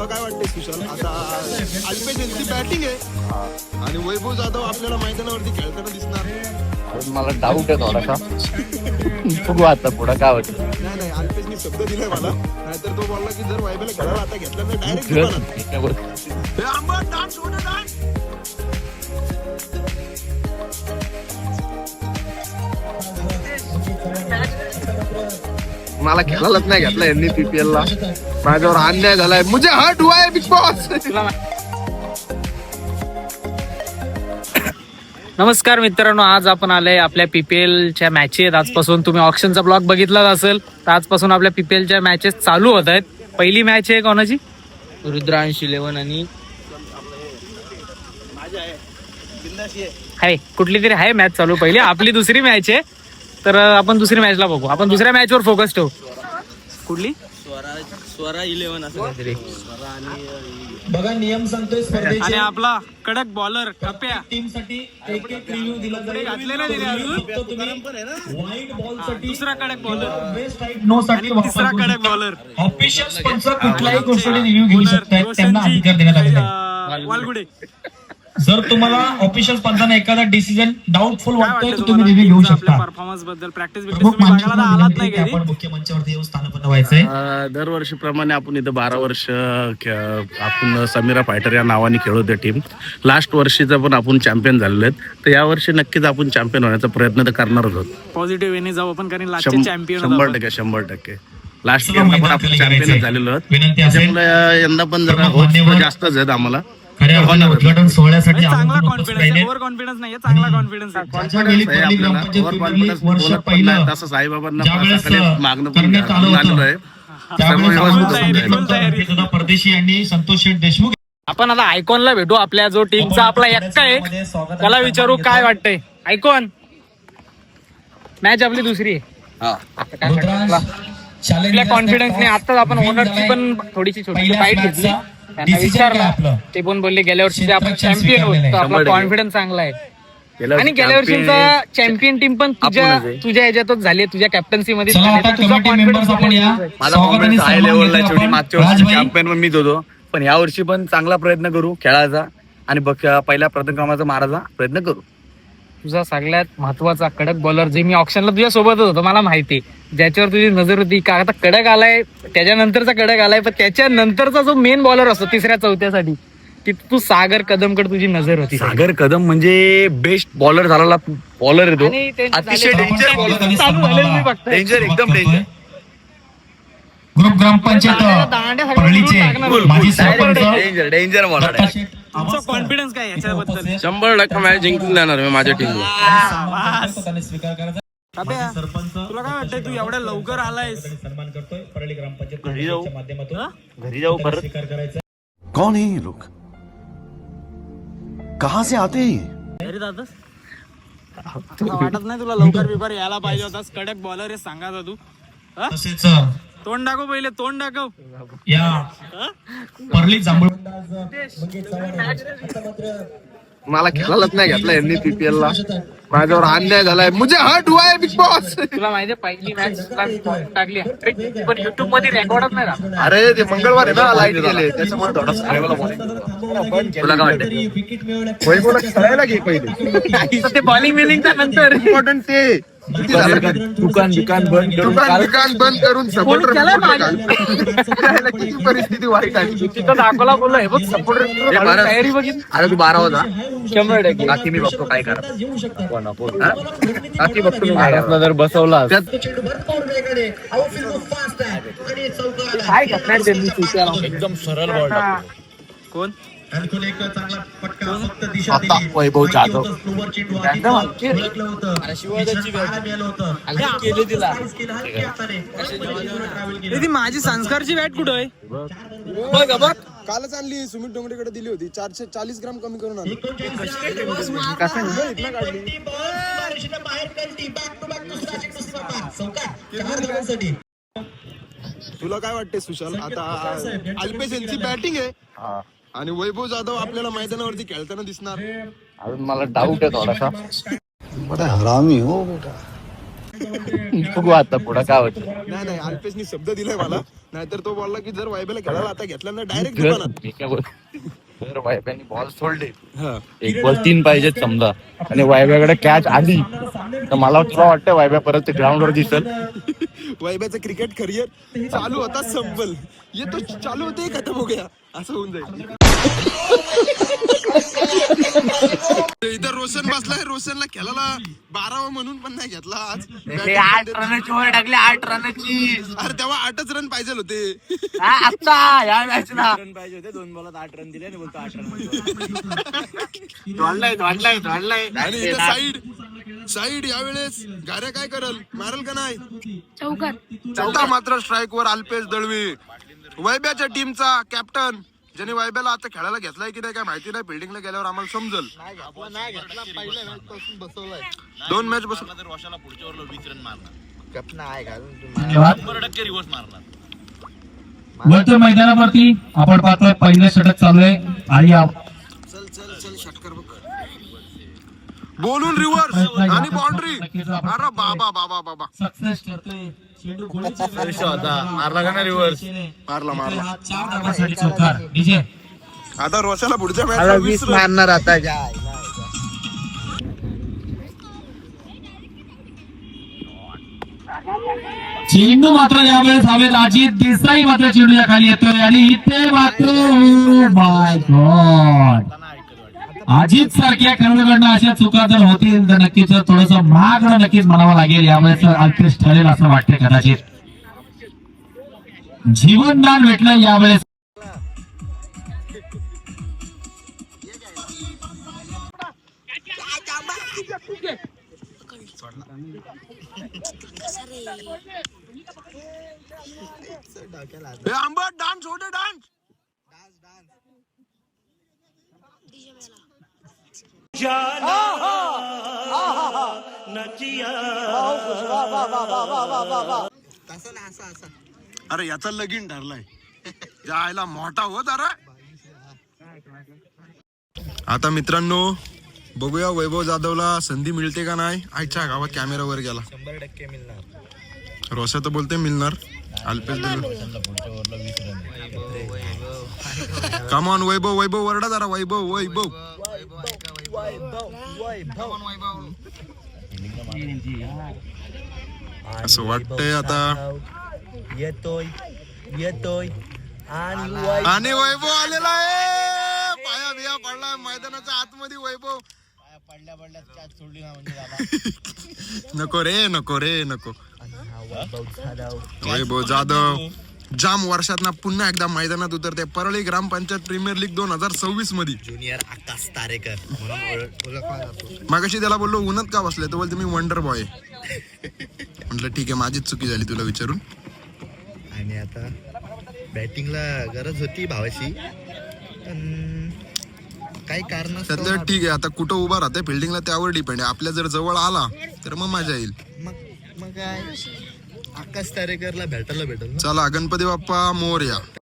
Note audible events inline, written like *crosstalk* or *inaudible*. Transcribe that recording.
तुला काय वाटतंय सुशाल आता अल्पेश यांची बॅटिंग आहे. आणि वैभव जाधव आपल्याला मैदानावरती खेळताना दिसणार. मला डाऊट आहे थोडासा. बघू आता पुढं काय वाटतं नाही नाही अल्पेशनी शब्द दिलाय मला. नाहीतर तो बोलला की जर वैभवला खेळायला आता घेतलं तर डायरेक्ट *laughs* मला खेळायलाच नाही घेतला यांनी पीपीएल ला. माझ्यावर अन्याय झालाय. मुझे हर्ट हुआ है बिग बॉस नमस्कार मित्रांनो आज आपण आलोय आपल्या पीपीएल च्या मॅचेस आजपासून तुम्ही ऑप्शनचा ब्लॉग बघितलाच असेल तर आजपासून आपल्या पीपीएल च्या मॅचेस चालू होत आहेत. पहिली मॅच आहे कोणाची? रुद्रांश इलेव्हन आणि आहे कुठली तरी आहे मॅच चालू. पहिली आपली दुसरी मॅच आहे. तर आपण दुसरी मॅचला बघू. आपण दुसऱ्या मॅचवर फोकस ठेवू. कुठली? स्वरा इलेव्हन असं काहीतरी बघा नियम सांगतोय आणि स्पर्धेचे आपला कडक बॉलर कप्या टीमसाठी एक एक रिव्ह्यू दिला जाईल घातले नाही दिले अजून. तो तुम्ही वाईट बॉलसाठी दुसरा कडक बॉलर बेस्ट राईट नो साठी तिसरा कडक बॉलर ऑफिशियल स्पॉन्सर कुठल्याही गोष्टीने रिव्ह्यू घेऊ शकतात त्यांना अधिकार देण्यात आलेला आहे. वालगुडे. जर तुम्हाला ऑफिशियल स्पॉन्सरने एखादा डिसिजन डाऊटफुल वाटतोय वाटतं तर तुम्ही रिव्ह्यू घेऊ शकता. परफॉर्मन्सबद्दल प्रॅक्टिस तर आलात नाही की कधी आपण मुख्य मंचावरती येऊन स्थानपन्न व्हायचंय अं, दरवर्षीप्रमाणे आपण इथं बारा वर्ष आपण समीरा फायटर या नावाने खेळवते टीम लास्ट वर्षीचं पण आपण चॅम्पियन झालेलो आहेत. तर यावर्षी नक्कीच आपण चॅम्पियन होण्याचा प्रयत्न तर करणारच आहोत. पॉझिटिव्ह वेने जाऊ आपण कारण चॅम्पियन शंभर टक्के शंभर टक्के. लास्ट आपण चॅम्पियन. झालेलो आहोत. त्याच्यामुळे यंदा पण जरा जास्तच आहेत आम्हाला. खऱ्या अर्थाने उद्घाटन सोहळ्यासाठी चांगला कॉन्फिडन्स ओव्हर कॉन्फिडन्स नाही चांगला कॉन्फिडन्स आहे आहे. ग्रामपंचायत वर्ष पहिलं. तसं साईबाबांना मागणं करण्यात आलं आहे. परदेशी यांनी संतोष शेठ देशमुख आपण आता आयकॉनला भेटू आपल्या जो टीमचा आपला एक्का आहे त्याला विचारू काय वाटतंय? आयकॉन मॅच आपली दुसरी आहे. कॉन्फिडन्सने आताच आपण ओनरची. पण थोडीशी छोटी फाईट घेतली. त्यांना decision विचारलं आपलं? ते पण बोलले गेल्या वर्षी आपण क्षेत्ररक्षण चॅम्पियन होतो स्वीकारलेलं आहे. आपला शंभर टक्के. कॉन्फिडन्स चांगला आहे गेल्या आणि वर्षी गेल्या वर्षीचा champion- चॅम्पियन टीम पण तुझ्या आपणच आहे. तुझ्या ह्याच्यातच झाली तुझ्या कॅप्टन्सी मध्ये चला झाली. आता तर तुझा कमिटी confidence मेंबर्स आपण या आहे. माझा स्वागत आणि कॉन्फिडन्स हाय सन्मान लेवलला घेतो शेवटी आपण. मागच्या वर्षी राजभाई, चॅम्पियन पण मीच होतो पण या वर्षी पण चांगला प्रयत्न करू खेळायचा आणि बघ पहिल्या प्रथम क्रमांकाचा मारायचा प्रयत्न करू तुझा सगळ्यात महत्त्वाचा कडक बॉलर जे मी ऑप्शनला तुझ्या सोबतच होतो मला माहिती ज्याच्यावर तुझी नजर होती का आता कडक आलाय त्याच्यानंतरचा कडक आलाय पण त्याच्यानंतरचा जो मेन बॉलर असतो तिसऱ्या चौथ्यासाठी की तू सागर कदमकडे तुझी नजर होती. सागर कदम म्हणजे बेस्ट बॉलर झालेला बॉलर आहे ते. अतिशय डेंजर बॉलर. डेंजर एकदम डेंजर ग्रुप ग्रामपंचायत परळीचे डेंजर डेंजर बॉलर शेठ तुमचा कॉन्फिडन्स काय याच्याबद्दल? शंभर टक्के मॅच जिंकून जाणार मी माझ्या तात्या, सरपंच तुला काय वाटतंय तू एवढ्या लवकर आलायस? सन्मान करतोय. परळी ग्रामपंचायत घरी जाऊ. परिषदेच्या माध्यमातून घरी जाऊ त्यांनी स्वीकार करायचा. कौन है ये लोग? कहां से आते हैं ये? अरे दादा. तुला वाटत नाही तुला लवकर बिपर यायला पाहिजे होतास. कडक बॉलर आहे सांगा तू तसेच तोंड दाखव पहिले तोंड दाखव. या परळी जांभूळ मला खेळायलाच नाही घेतला यांनी पीपीएल ला. माझ्यावर अन्याय झालाय. मुझे हर्ट हुआ है बिग बॉस तुला माहितीये पहिली मॅच टाकली. पण युट्यूबमध्ये रेकॉर्डच नाही अरे ते मंगळवार आहे ना लाइट गेले त्याच्यामुळे bowling. तुला काय वाटतं वैभवला खेळायला घे पहिले. *laughs* ते बॉलिंग बिलिंगच्या नंतर. इम्पॉर्टंट ते? दुकान दुकान बंद करून दुकान दुकान बंद करून सपोर्टर. किती परिस्थिती वाईट आहे तिथं दाखवला बोललो हे बघ सपोर्टर तयारी बघितली अरे तू बारा होता शंभर टक्के. बाकी मी बघतो काय करा बाकी बघतो मी. आगासला जर बसवला त्यात चेंडू भरपूर वेगाने आउटफील्ड खूप फास्ट आहे आणि चौकार काय घटणार त्यांनी? सुट्याला एकदम सरळ कोण? आणखून एक चांगला फटका फक्त दिशा आता दिली. वैभव जाधव. ओळखलं होतं. मिळालं होतं. केले तिला. ती माझी संस्कारची बॅट कुठं आहे? बघ बघ कालच आणली सुमित डोंगरेकडे दिली होती. चारशे चाळीस ग्राम कमी करून आणली. तुला काय वाटतंय सुशाल आता अल्पेश यांची बॅटिंग आहे. आणि वैभव जाधव आपल्याला मैदानावरती खेळताना दिसणार. अजून मला डाऊट आहे थोडासा. बड़ा हरामी हो बेटा. बघू आता पुढं काय होतं. नाही नाही अल्पेशनी शब्द दिलाय मला. नाहीतर तो बोलला की जर वायबेला खेळायला आता घेतला ना डायरेक्ट दुकानात. मी काय बोल जर वायब्याने बॉल सोडले हा. एक बॉल तीन पाहिजेत समजा. आणि वायब्याकडे कॅच आली तर मला तुला वाटतं वायब्या परत ते ग्राउंडवर दिसल. वैभ्याचं क्रिकेट करिअर चालू होता संपल. ये तो चालू होते खतम हो गया असं होऊन जाईल. *laughs* इथं रोशन बसलाय रोशनला खेळायला बारावा म्हणून पण नाही घेतला आज. आठ रनाची टाकली आठ रनाची अरे तेव्हा आठच रन पाहिजे होते. आता या मॅचला धोडलाय धोडलाय धोडलाय आणि इथं साईड साईड यावेळेस गाऱ्या काय करल? मारल का नाही? चौथा मात्र स्ट्राईक वर अल्पेश दळवी. वैब्याच्या टीमचा कॅप्टन ज्याने वैब्याला आता खेळायला घेतलाय की नाही काय माहिती नाही बिल्डिंगला गेल्यावर आम्हाला समजल. दोन मॅच बस वरच्या मैदानावरती आपण पाहतोय पहिलं षटक चालू आहे आणि आप- बोलून रिव्हर्स आणि बाउंड्री अरे बाबा बाबा बाबा. सक्सेस ठरतोय. चेंडू गोळीच्या मारला का ना रिव्हर्स मारला मारला. हा चार धावांसाठी चौकार डीजे. आता रोशाला पुढच्या मला मॅच वीस मारणार आता. चेंडू मात्र यावेळेस हवेत. अजित देसाई मात्र चेंडूच्या खाली येतोय आणि इथे मात्र माय गॉड अजित सारख्या खेळाडूकडनं अशा चुका जर होतील तर नक्कीच थोडस महाग नक्कीच म्हणावं लागेल यावेळेस अल्पेश ठरेल असं वाटते कदाचित. जीवनदान भेटलं यावेळेस. हे। होते अरे याचा लगीन ठरलाय. जायला मोठा हो जरा. आता मित्रांनो बघूया वैभव जाधवला संधी मिळते का नाही? आईच्या गावात कॅमेरावर गेला. शंभर टक्के मिळणार. रोशा तर बोलते मिळणार. अल्पेश कमान वैभव वैभव. वरडा जरा वैभव वैभव. असं वाटतंय आता. येतोय येतोय. आणि आणि वैभव आलेला आहे. पाया बिया पडला मैदानाच्या आतमध्ये वैभव. पडल्या पडल्या सोडली ना म्हणजे झाला नको. रे नको रे नको वैभव जाधव. जाम वर्षात ना पुन्हा एकदा मैदानात उतरते. परळी ग्रामपंचायत प्रीमियर लीग दोन हजार सव्वीसमध्ये ज्युनियर आकाश तारेकर म्हणून ओळख- ओळखला जातो. मागाशी त्याला बोललो उन्हात का बसले? तो बोलते मी वंडर बॉय म्हटलं ठीक आहे माझीच चुकी झाली तुला विचारून. आणि आता बॅटिंगला गरज होती भावाची पण काही कारण त्यातलं ठीक आहे आता कुठं उभा राहते फिल्डिंगला त्यावर डिपेंड आहे. आपल्या जर जवळ आला तर मग मजा येईल. मग मग काय? आकाश तारेकरला भेटायला भेटल ना? चला गणपती बाप्पा मोर्या.